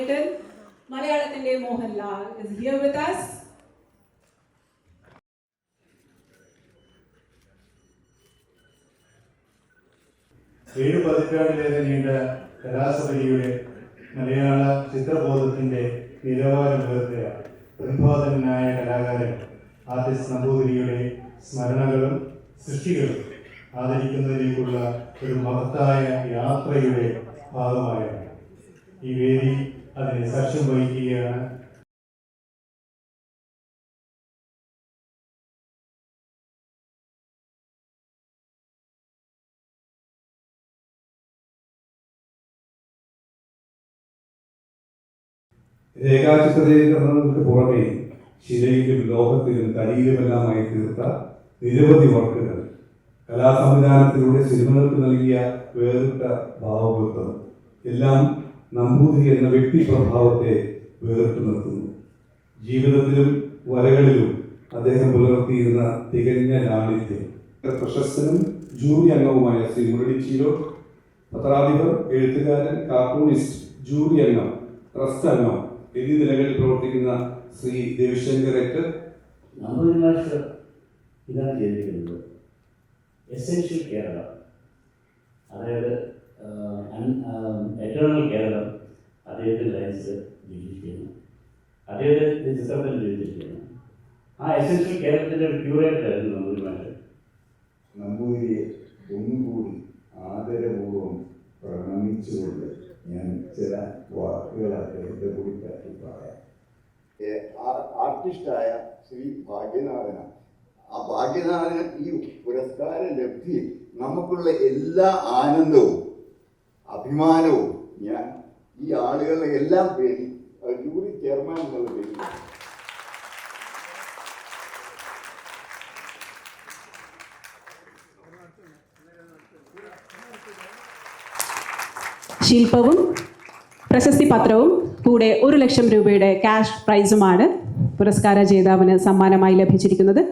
ലാലേട്ടൻ മലയാളത്തിന്റെ Mohanlal is here with us. ഏഴ് പതിറ്റാണ്ടിലേറെ നീണ്ട കലാസഭയുടെ മലയാള ചിത്രബോധത്തിന്റെ നിലവാരം ഉയർത്തിയ പ്രതിഭാതനായ കലാകാരൻ ആർട്ടിസ്റ്റ് നമ്പൂതിരിയുടെ സ്മരണകളും സൃഷ്ടികളും ആദരിക്കുന്നതിലേക്കുള്ള ഒരു മഹത്തായ യാത്രയുടെ ഭാഗമായാണ് ഈ വേദി അതിന് സാക്ഷ്യം വഹിക്കുകയാണ്. രേഖാചിത്രീകരണങ്ങൾക്ക് പുറമെ ശിലയിലും ലോഹത്തിലും കരിയിലുമെല്ലാമായി തീർത്ത നിരവധി വർക്കുകൾ. കലാസംവിധാനത്തിലൂടെ സിനിമകൾക്ക് നൽകിയ വേറിട്ട ഭാവവൃത്തം. എല്ലാം നമ്പൂതിരി എന്ന വ്യക്തി പ്രഭാവത്തെ വേർത്തു നിർത്തുന്നു. ജീവിതത്തിലും വരകളിലും അദ്ദേഹം പുലർത്തിയിരുന്ന തികഞ്ഞ ലാളിത്യം. പ്രശസ്തനും ജൂറി അംഗവുമായ ശ്രീ മുരളി ചീരോ പത്രാധിപർ എഴുത്തുകാരൻ കാർട്ടൂണിസ്റ്റ് ജൂറി അംഗം ട്രസ്റ്റ് അംഗം എന്നീ നിലകളിൽ പ്രവർത്തിക്കുന്ന ശ്രീ രവിശങ്കർ നമ്പൂതിരി ഇതാണ് എസെൻഷ്യൽ കേരള അതായത് എറ്റേണൽ കേരളം അദ്ദേഹത്തിന്റെ ലൈൻസ് ജീവിച്ചിരിക്കുന്നു അദ്ദേഹത്തെ ചിത്രത്തിൽ ജീവിച്ചിരിക്കുന്നു ആ എസെൻഷ്യൽ കേരളത്തിന്റെ ഒരു ക്യൂറേറ്ററായിരുന്നു നമ്പൂരിമാര് നമ്പൂരിയെ നമ്പൂതിരിയെ ഒന്നുകൂടി ആദരപൂർവം പ്രണമിച്ചുകൊണ്ട് ഞാൻ ചില വാക്കുകൾ അദ്ദേഹത്തെ കൂടി പറ്റി പറയാം. ആർട്ടിസ്റ്റായ ശ്രീ ഭാഗ്യനാഥനാണ്. ആ ഭാഗ്യനാഥന് ഈ പുരസ്കാര ലബ്ധി നമുക്കുള്ള എല്ലാ ആനന്ദവും അഭിമാനവും ഞാൻ ഈ ആളുകളെ എല്ലാം പേര് ജൂറി ചെയർമാൻ എന്നുള്ള പേടി. ശില്പവും പ്രശസ്തി പത്രവും കൂടെ ഒരു ലക്ഷം രൂപയുടെ ക്യാഷ് പ്രൈസുമാണ് പുരസ്കാര ജേതാവിന് സമ്മാനമായി ലഭിച്ചിരിക്കുന്നത്.